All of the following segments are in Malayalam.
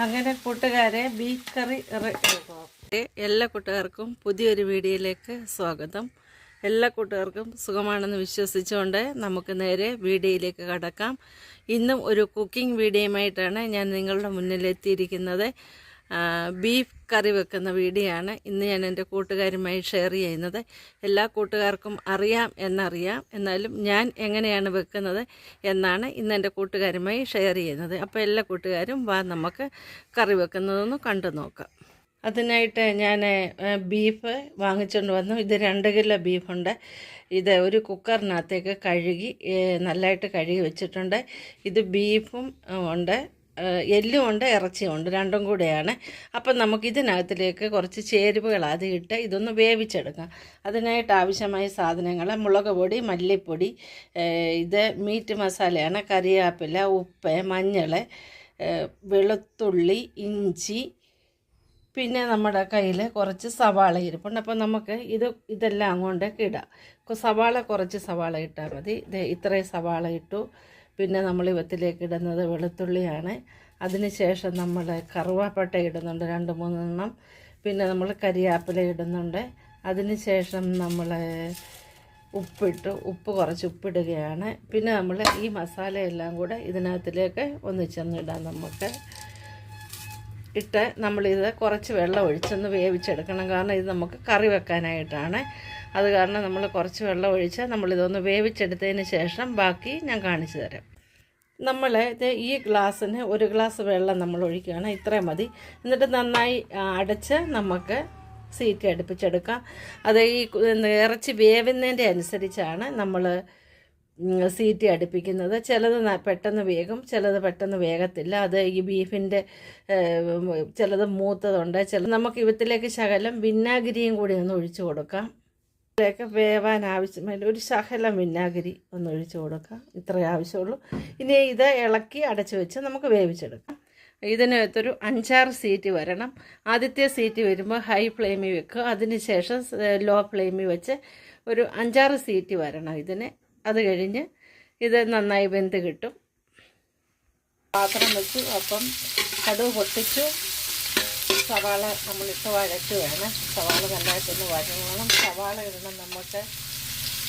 അങ്ങനെ കൂട്ടുകാരെ ബീഫ് കറി എല്ലാ കൂട്ടുകാർക്കും പുതിയൊരു വീഡിയോയിലേക്ക് സ്വാഗതം. എല്ലാ കൂട്ടുകാർക്കും സുഖമാണെന്ന് വിശ്വസിച്ചുകൊണ്ട് നമുക്ക് നേരെ വീഡിയോയിലേക്ക് കടക്കാം. ഇന്നും ഒരു കുക്കിംഗ് വീഡിയോയുമായിട്ടാണ് ഞാൻ നിങ്ങളുടെ മുന്നിലെത്തിയിരിക്കുന്നത്. ബീഫ് കറി വെക്കുന്ന വീഡിയോ ആണ് ഇന്ന് ഞാൻ എന്റെ കൂട്ടുകാരുമായി ഷെയർ ചെയ്യുന്നത്. എല്ലാ കൂട്ടുകാർക്കും അറിയാം എന്നറിയാം. എന്നാലും ഞാൻ എങ്ങനെയാണ് വെക്കുന്നത് എന്നാണ് ഇന്ന് എന്റെ കൂട്ടുകാരുമായി ഷെയർ ചെയ്യുന്നത്. അപ്പോൾ എല്ലാ കൂട്ടുകാരും വാ നമുക്ക് കറി വെക്കുന്നതൊന്ന് കണ്ടു നോക്കാം. അതിനായിട്ട് ഞാൻ ബീഫ് വാങ്ങിച്ചുകൊണ്ട് വന്നു. ഇത് രണ്ട് കിലോ ബീഫുണ്ട്. ഇത് ഒരു കുക്കറിനകത്തേക്ക് കഴുകി നല്ലതായിട്ട് കഴുകി വെച്ചിട്ടുണ്ട്. ഇത് ബീഫും ഉണ്ട്. ഏ, എല്ലും ഉണ്ട് ഇറച്ചിയും ഉണ്ട് രണ്ടും കൂടെയാണ്. അപ്പം നമുക്ക് ഇതിനകത്തിലേക്ക് കുറച്ച് ചേരുവകൾ അത് ഇട്ട് ഇതൊന്ന് വേവിച്ചെടുക്കാം. അതിനായിട്ട് ആവശ്യമായ സാധനങ്ങൾ മുളക് പൊടി മല്ലിപ്പൊടി ഇത് മീറ്റ് മസാലയാണ് കറിവേപ്പില ഉപ്പ് മഞ്ഞൾ വെളുത്തുള്ളി ഇഞ്ചി പിന്നെ നമ്മുടെ കയ്യിൽ കുറച്ച് സവാള ഇരിപ്പുണ്ട്. അപ്പോൾ നമുക്ക് ഇത് ഇതെല്ലാം അങ്ങോട്ടേക്ക് ഇടാം. സവാള കുറച്ച് സവാള ഇട്ടാൽ മതി. ഇത് ഇത്രയും സവാള ഇട്ടു. പിന്നെ നമ്മൾ ഇവത്തിലേക്ക് ഇടുന്നത് വെളുത്തുള്ളിയാണ്. അതിന് ശേഷം നമ്മൾ കറുവാപ്പട്ട ഇടുന്നുണ്ട് രണ്ട് മൂന്നെണ്ണം. പിന്നെ നമ്മൾ കരിയാപ്പില ഇടുന്നുണ്ട്. അതിനുശേഷം നമ്മൾ ഉപ്പിട്ട് ഉപ്പ് കുറച്ച് ഉപ്പിടുകയാണ്. പിന്നെ നമ്മൾ ഈ മസാലയെല്ലാം കൂടെ ഇതിനകത്തിലേക്ക് ഒന്നിച്ചൊന്നിടാം നമുക്ക്. ഇട്ട് നമ്മളിത് കുറച്ച് വെള്ളം ഒഴിച്ചൊന്ന് വേവിച്ചെടുക്കണം. കാരണം ഇത് നമുക്ക് കറി വെക്കാനായിട്ടാണ്. അത് കാരണം നമ്മൾ കുറച്ച് വെള്ളം ഒഴിച്ച് നമ്മളിതൊന്ന് വേവിച്ചെടുത്തതിന് ശേഷം ബാക്കി ഞാൻ കാണിച്ചു തരാം. നമ്മൾ ഈ ഗ്ലാസ്സിന് ഒരു ഗ്ലാസ് വെള്ളം നമ്മൾ ഒഴിക്കുകയാണ്. ഇത്രയും മതി. എന്നിട്ട് നന്നായി അടച്ച് നമുക്ക് സീറ്റ് അടുപ്പിച്ചെടുക്കാം. അത് ഈ ഇറച്ചി വേവുന്നതിന്റെ അനുസരിച്ചാണ് നമ്മൾ സീറ്റി അടുപ്പിക്കുന്നത്. ചിലത് പെട്ടെന്ന് വേഗം ചിലത് പെട്ടെന്ന് വേഗത്തില്ല അത് ഈ ബീഫിന്റെ ചിലത് മൂത്തതുണ്ട്. ചില നമുക്ക് ഇവത്തിലേക്ക് ശകലം വിന്നാഗിരിയും കൂടി ഒന്ന് ഒഴിച്ചു കൊടുക്കാം. ഇതിലേക്ക് വേവാൻ ആവശ്യമായ ഒരു ശകലം വിനാഗിരി ഒന്ന് ഒഴിച്ചു കൊടുക്കാം. ഇത്രയേ ആവശ്യമുള്ളൂ. ഇനി ഇത് ഇളക്കി അടച്ചു വെച്ച് നമുക്ക് വേവിച്ചെടുക്കാം. ഇതിനകത്തൊരു അഞ്ചാറ് സീറ്റ് വരണം. ആദ്യത്തെ സീറ്റ് വരുമ്പോൾ ഹൈ ഫ്ലെയിമിൽ വെക്കുക. അതിനുശേഷം ലോ ഫ്ലെയിമിൽ വെച്ച് ഒരു അഞ്ചാറ് സീറ്റ് വരണം ഇതിന്. അത് കഴിഞ്ഞ് ഇത് നന്നായി വെന്ത് കിട്ടും. പാത്രം വെച്ചു അപ്പം കടുവ് പൊട്ടിച്ചു. സവാള നമ്മളിട്ട് വഴറ്റ് വേണം സവാള നല്ലതായിട്ടൊന്ന് വഴങ്ങണം. സവാള ഇടണം നമുക്ക്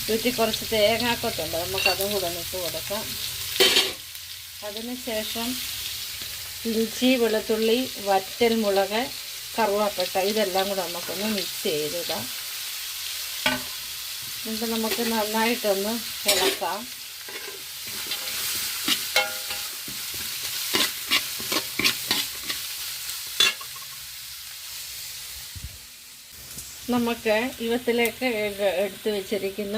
വീട്ടിൽ കുറച്ച് തേങ്ങാക്കൊത്തുണ്ട്. നമുക്കതും കൂടെ ഇട്ട് കൊടുക്കാം. അതിന് ശേഷം ഇഞ്ചി വെളുത്തുള്ളി വറ്റൽ മുളക് കറുവാപ്പട്ട ഇതെല്ലാം കൂടെ നമുക്കൊന്ന് മിക്സ് ചെയ്തിടാം. എന്നിട്ട് നമുക്ക് നന്നായിട്ടൊന്ന് ഇളക്കാം. നമുക്ക് ഇവത്തിലേക്ക് എടുത്തു വെച്ചിരിക്കുന്ന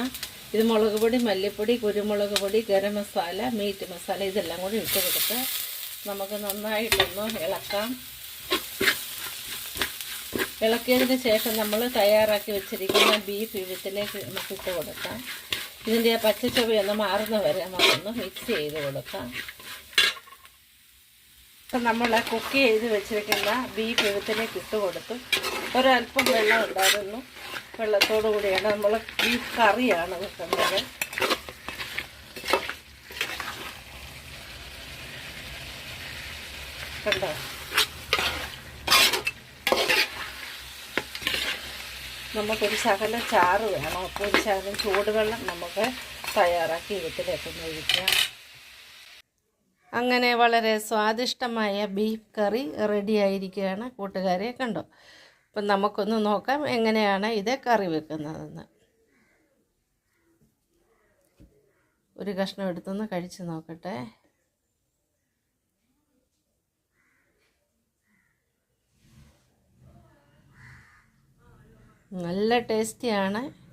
ഇത് മുളക് പൊടി മല്ലിപ്പൊടി കുരുമുളക് പൊടി ഗരം മസാല മീറ്റ് മസാല ഇതെല്ലാം കൂടി ഇട്ട് കൊടുത്ത് നമുക്ക് നന്നായിട്ടൊന്ന് ഇളക്കാം. ഇളക്കിയതിന് ശേഷം നമ്മൾ തയ്യാറാക്കി വെച്ചിരിക്കുന്ന ബീഫ് ഇവത്തിലേക്ക് നമുക്ക് ഇട്ട് കൊടുക്കാം. ഇതിന്റെ പച്ചച്ചൊവയൊന്ന് മാറുന്ന വരെ നമുക്കൊന്ന് മിക്സ് ചെയ്ത് കൊടുക്കാം. അപ്പം നമ്മൾ കുക്ക് ചെയ്ത് വെച്ചിരിക്കുന്ന ബീഫ് ഇവത്തിലേക്ക് ഇട്ട് കൊടുത്തു. ഒരല്പം വെള്ളം ഉണ്ടായിരുന്നു. വെള്ളത്തോടു കൂടിയാണ് നമ്മൾ ബീഫ് കറിയാണ് വെക്കുന്നത്. കണ്ടോ? നമുക്കൊരു ശകലം ചാറ് വേണം. അപ്പോൾ ഒരു ശകലം ചൂടുവെള്ളം നമുക്ക് തയ്യാറാക്കി ഇതിലേക്ക് ഒഴിക്കാം അങ്ങനെ വളരെ സ്വാദിഷ്ടമായ ബീഫ് കറി റെഡി ആയിരിക്കുകയാണ് കൂട്ടുകാരെ കണ്ടോ? അപ്പം നമുക്കൊന്ന് നോക്കാം എങ്ങനെയാണ് ഇത് കറി വെക്കുന്നതെന്ന്. ഒരു കഷ്ണം എടുത്തൊന്ന് കഴിച്ച് നോക്കട്ടെ. നല്ല ടേസ്റ്റിയാണ്.